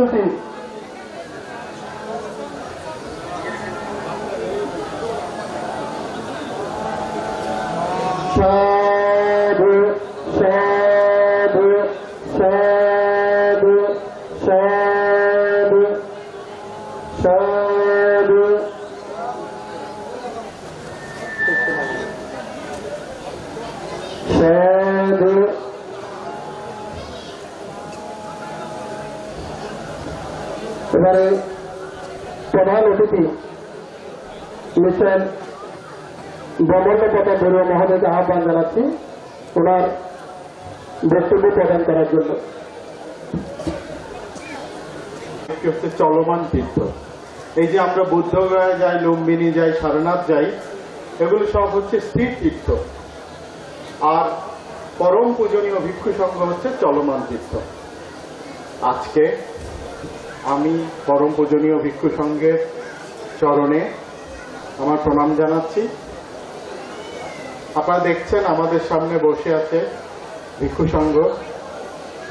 슬슬 쉐드 쉐드 쉐드 এবারে প্রধান অতিথি মিস্টার ব্রহ্মণ্য প্রতাপ বড়ুয়া মহোদয়কে আহ্বান জানাচ্ছি। ওনার বক্তব্য প্রদান করার জন্য। চলমান তীর্থ। এই যে আমরা বুদ্ধগয়া যাই, লুম্বিনী যাই, সারনাথ যাই, এগুলো সব হচ্ছে স্থির তীর্থ। আর পরম পূজনীয় ভিক্ষু সংঘ হচ্ছে চলমান তীর্থ। আজকে আমি পরম পূজনীয় ভিক্ষু সংঘের চরণে আমার প্রণাম জানাচ্ছি। আপনারা দেখছেন আমাদের সামনে বসে আছে ভিক্ষু সংঘ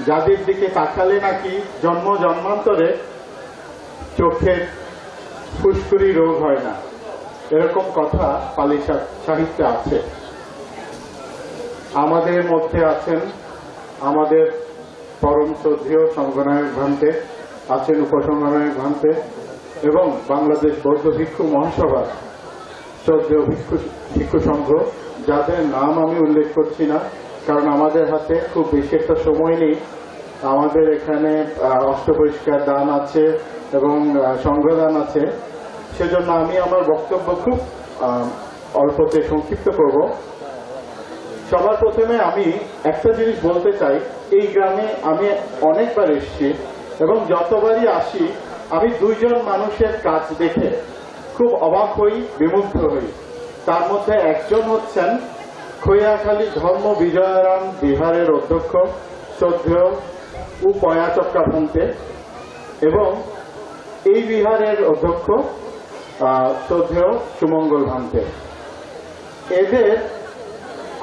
যাদের দিকে তাকালে নাকি জন্ম জন্মান্তরে চোখের ফুসকুরি রোগ হয় না। এরকম কথা পালি সাহিত্যে আছে। আমাদের মধ্যে আছেন আমাদের পরম শ্রদ্ধেয় সংগনায়ক ভ্রান্তে আছেন উপসংগনায়ক ভ্রান্তে এবং বাংলাদেশ বৌদ্ধ ভিক্ষু মহাসভা শ্রদ্ধেয় ভিক্ষু ভিক্ষু সংঘ যাদের নাম আমি উল্লেখ করছি না কারণ আমাদের হাতে খুব বেশি একটা সময় নেই। আমাদের এখানে আহ, অষ্টপরিষ্কার দান আছে এবং সংঘদান আছে। সেজন্য আমি আমার বক্তব্য খুব অল্পতে সংক্ষিপ্ত করব। সবার প্রথমে আমি একটা জিনিস বলতে চাই। এই গ্রামে আমি অনেকবার এসেছি। এবং যতবারই আসি, আমি দুইজন মানুষের কাজ দেখে খুব অবাক হই, বিমুগ্ধ হই। তার মধ্যে একজন হচ্ছেন খৈয়াখালী ধর্ম বিজয়ারাম বিহারের অধ্যক্ষ, শ্রদ্ধেয় উপয়া চক্রাভন্তে এবং এই বিহারের অধ্যক্ষ শ্রদ্ধেয় সুমঙ্গল ভান্তে। এদের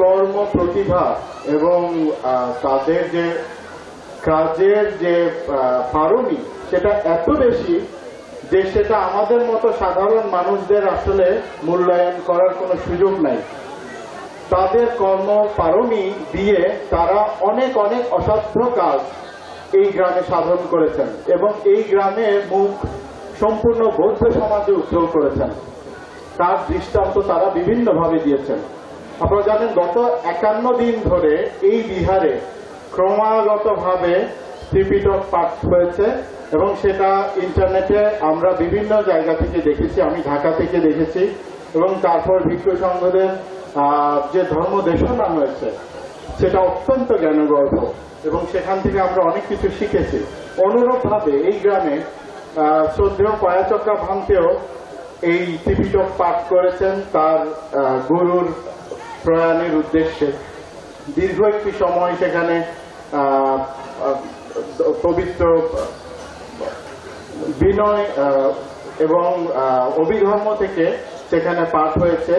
কর্ম প্রতিভা এবং তাদের যে কাজের যে পারমি সেটা এত বেশি যে সেটা আমাদের মতো সাধারণ মানুষদের আসলে মূল্যায়ন করার কোনো সুযোগ নাই। তাদের কর্ম পারমি দিয়ে তারা অনেক অনেক অসাধ্য কাজ এই গ্রামে সাধন করেছেন এবং এই গ্রামে মুখ সম্পূর্ণ বৌদ্ধ সমাজে উজ্জ্বল করেছেন। তার দৃষ্টান্ত তারা বিভিন্নভাবে দিয়েছেন। আপনারা জানেন, গত একান্ন দিন ধরে এই বিহারে ক্রমাগতভাবে ত্রিপিটক পাঠ হয়েছে এবং সেটা ইন্টারনেটে আমরা বিভিন্ন জায়গা থেকে দেখেছি, আমি ঢাকা থেকে দেখেছি এবং তারপর ভিক্ষু সংঘদের যে ধর্ম দেশনা হয়েছে, সেটা অত্যন্ত জ্ঞানগর্ভ এবং সেখান থেকে আমরা অনেক কিছু শিখেছি। অনুরূপভাবে এই গ্রামে শ্রদ্ধেয় পয়াচক্রা ভাঙতেও এই ত্রিপিটক পাঠ করেছেন তার গুরুর প্রয়াণের উদ্দেশ্যে। দীর্ঘ একটি সময় সেখানে পবিত্র বিনয় এবং অভিধর্ম থেকে সেখানে পাঠ হয়েছে।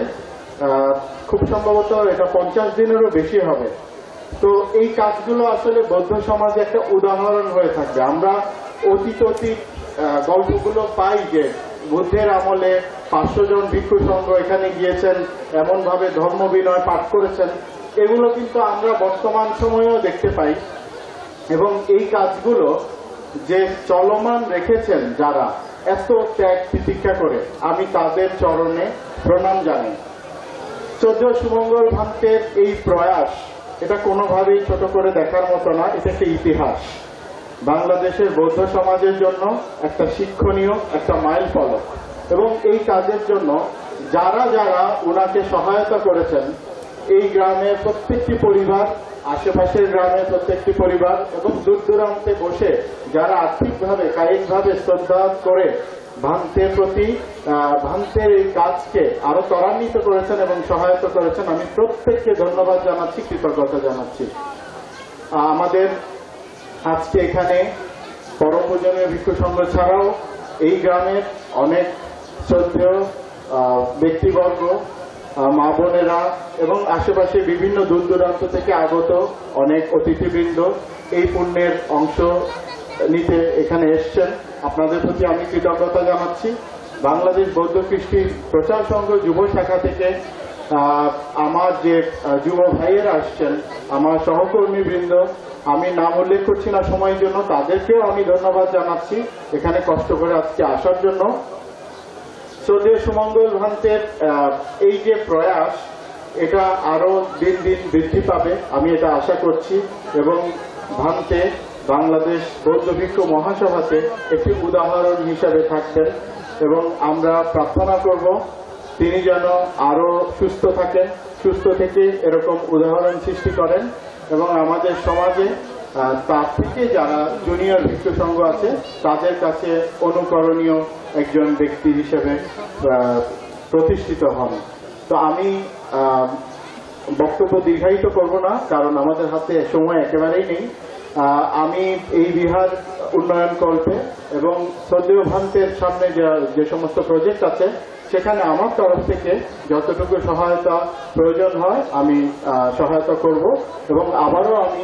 খুব সম্ভবত এটা পঞ্চাশ দিনেরও বেশি হবে। তো এই কাজগুলো আসলে বৌদ্ধ সমাজে একটা উদাহরণ হয়ে থাকবে। আমরা অতীত অতীত গল্পগুলো পাই যে বুদ্ধের আমলে পাঁচশো জন ভিক্ষু সংঘ এখানে গিয়েছেন, এমনভাবে ধর্ম বিনয় পাঠ করেছেন। এগুলো কিন্তু আমরা বর্তমান সময়েও দেখতে পাই। এবং এই কাজগুলো যে চলমান রেখেছেন যারা, এত ত্যাগ প্রতীক্ষা করে, আমি তাদের চরণে প্রণাম জানাই। চোদ্দ সুমঙ্গল ভান্তের এই প্রয়াস, এটা কোনোভাবেই ছোট করে দেখার মতো না, এটা একটা ইতিহাস। বাংলাদেশের বৌদ্ধ সমাজের জন্য একটা শিক্ষণীয়, একটা মাইল ফলক। এবং এই কাজের জন্য যারা যারা ওনাকে সহায়তা করেছেন এই গ্রামের প্রত্যেকটি পরিবার আশেপাশের গ্রামের প্রত্যেকটি পরিবার এবং দূর দূরান্তে বসে যারা আর্থিকভাবে কায়িকভাবে শ্রদ্ধা করে ভান্তের প্রতি আহ, ভান্তের এই কাজকে আরও ত্বরান্বিত করেছেন এবং সহায়তা করেছেন আমি প্রত্যেককে ধন্যবাদ জানাচ্ছি কৃতজ্ঞতা জানাচ্ছি। আমাদের আজকে এখানে পরম পূজনীয় ভিক্ষু সংঘ ছাড়াও এই গ্রামের অনেক শ্রদ্ধেয় ব্যক্তিবর্গ মা বোনেরা এবং আশেপাশে বিভিন্ন দূর দূরান্ত থেকে আগত অনেক অতিথিবৃন্দ এই পুণ্যের অংশ নিতে এখানে এসছেন। আপনাদের প্রতি আমি কৃতজ্ঞতা জানাচ্ছি। বাংলাদেশ বৌদ্ধ কৃষ্টি প্রচার সংঘ যুব শাখা থেকে আমার যে যুব ভাইয়েরা আসছেন, আমার সহকর্মী বৃন্দ আমি নাম উল্লেখ করছি না সময়ের জন্য, তাদেরকেও আমি ধন্যবাদ জানাচ্ছি। এখানে কষ্ট করে আজকে আসার জন্য। শ্রদ্ধেয় সুমঙ্গল ভান্তের এই যে প্রয়াস, এটা আরও দিন দিন বৃদ্ধি পাবে, আমি এটা আশা করছি। এবং ভান্তে বাংলাদেশ বৌদ্ধ ভিক্ষু মহাসভাতে একটি উদাহরণ হিসাবে থাকবেন। এবং আমরা প্রার্থনা করব, তিনি যেন আরও সুস্থ থাকেন, সুস্থ থেকে এরকম উদাহরণ সৃষ্টি করেন। এবং আমাদের সমাজে তার থেকে যারা জুনিয়র ভিক্ষু সংঘ আছে, তাদের কাছে অনুকরণীয় একজন ব্যক্তি হিসেবে প্রতিষ্ঠিত হন তো আমি বক্তব্য দীর্ঘায়িত করব না, কারণ আমাদের হাতে সময় একেবারেই নেই। আমি এই বিহার উন্নয়ন কল্পে এবং শ্রদ্ধেয় ভান্তের সামনে যে সমস্ত প্রজেক্ট আছে, সেখানে আমার তরফ থেকে যতটুকু সহায়তা প্রয়োজন হয়, আমি সহায়তা করব এবং আবারও আমি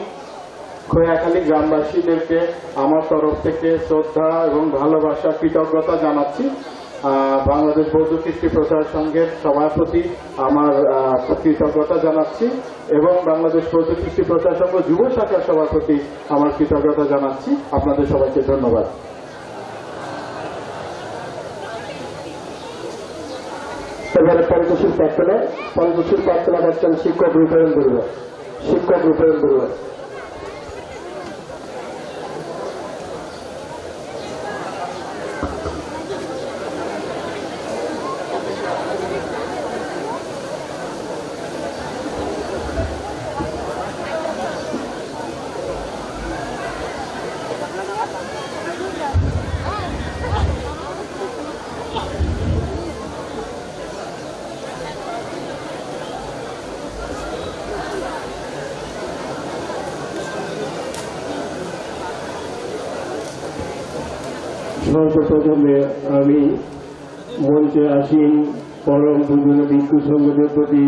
খোয়াখালী গ্রামবাসীদেরকে আমার তরফ থেকে শ্রদ্ধা এবং ভালোবাসা, কৃতজ্ঞতা জানাচ্ছি। বাংলাদেশ বৌদ্ধ কৃষ্টি প্রচার সংঘের সভাপতি আমার কৃতজ্ঞতা জানাচ্ছি এবং বাংলাদেশ বৌদ্ধ কৃষ্টি প্রচার সংঘ যুব শাখার সভাপতি আমার কৃতজ্ঞতা জানাচ্ছি। আপনাদের সবাইকে ধন্যবাদ। এবারে পঞ্চশীল প্রার্থনা পঞ্চশীল প্রার্থনা করছেন শিক্ষক রূপায়ণ বড়ুয়া শিক্ষক রূপায়ণ বড়ুয়া সর্বপ্রথমে আমি মঞ্চে আসীন পরম পূজন ভিক্ষু সংগঠনের প্রতি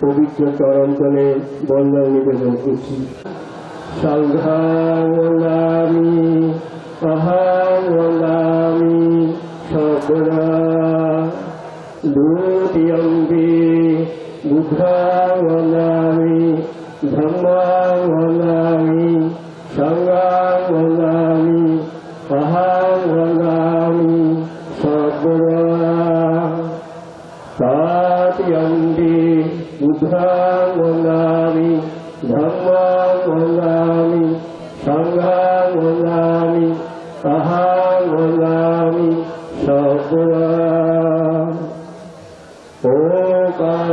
পবিত্র চরণতলে বন্দনা নিবেদন করছি। সংঘামি অহামি দুতিয়ম্বি বুদ্ধাঙ্গনামি ধর্মাঙ্গনামি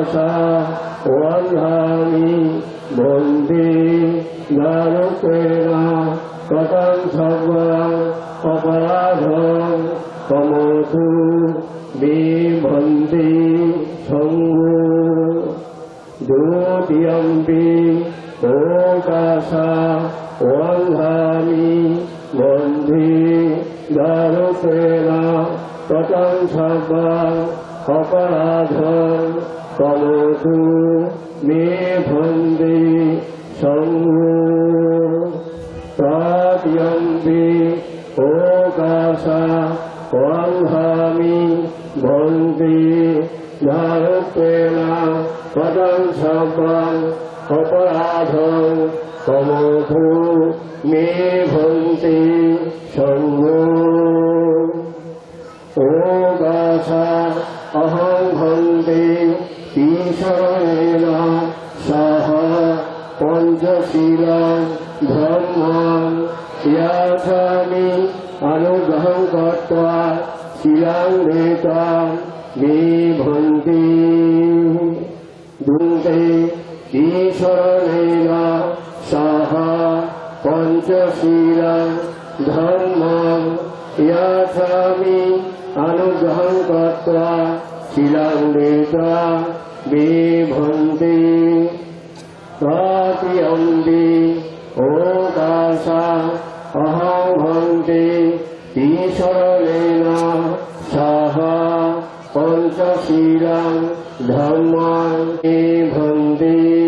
ওকাশা ওয়ান্ধামি বন্দে নারকেনা কতং সর্বং অপরাধং কমতু বিভন্তি সঙ্গো দ্বিতীয়ম্পি ওকাশা ওয়ান্ধামি বন্ধি দারুকেনা কতং সর্বং অপরাধং কমতু মে ভন্দি সঙ্গো প্রাপ্যন্তি ওকাশা ওয়াংহামি ভন্তি ধারকেনা পদং সর্বং অপরাধং কমথু মে ভন্তি সঙ্গো ওগাছা অহং ভন্তে ঈশ্বরেণ সহ পঞ্চশীলং ধর্মং ইয়াথামি অনুগ্রহং কর্ত্বা শিলাং নেতাং মে ভন্তি দুন্তে ঈশ্বরেণ সহ পঞ্চশীলং ধর্মং ইয়াথামি অনুগ্রহং কর্ত্বা শিলাং न्ति प्रायन्ति ओकाशा अहाभन्ति। ईश्वरेण सः पञ्चशीलं धर्मान्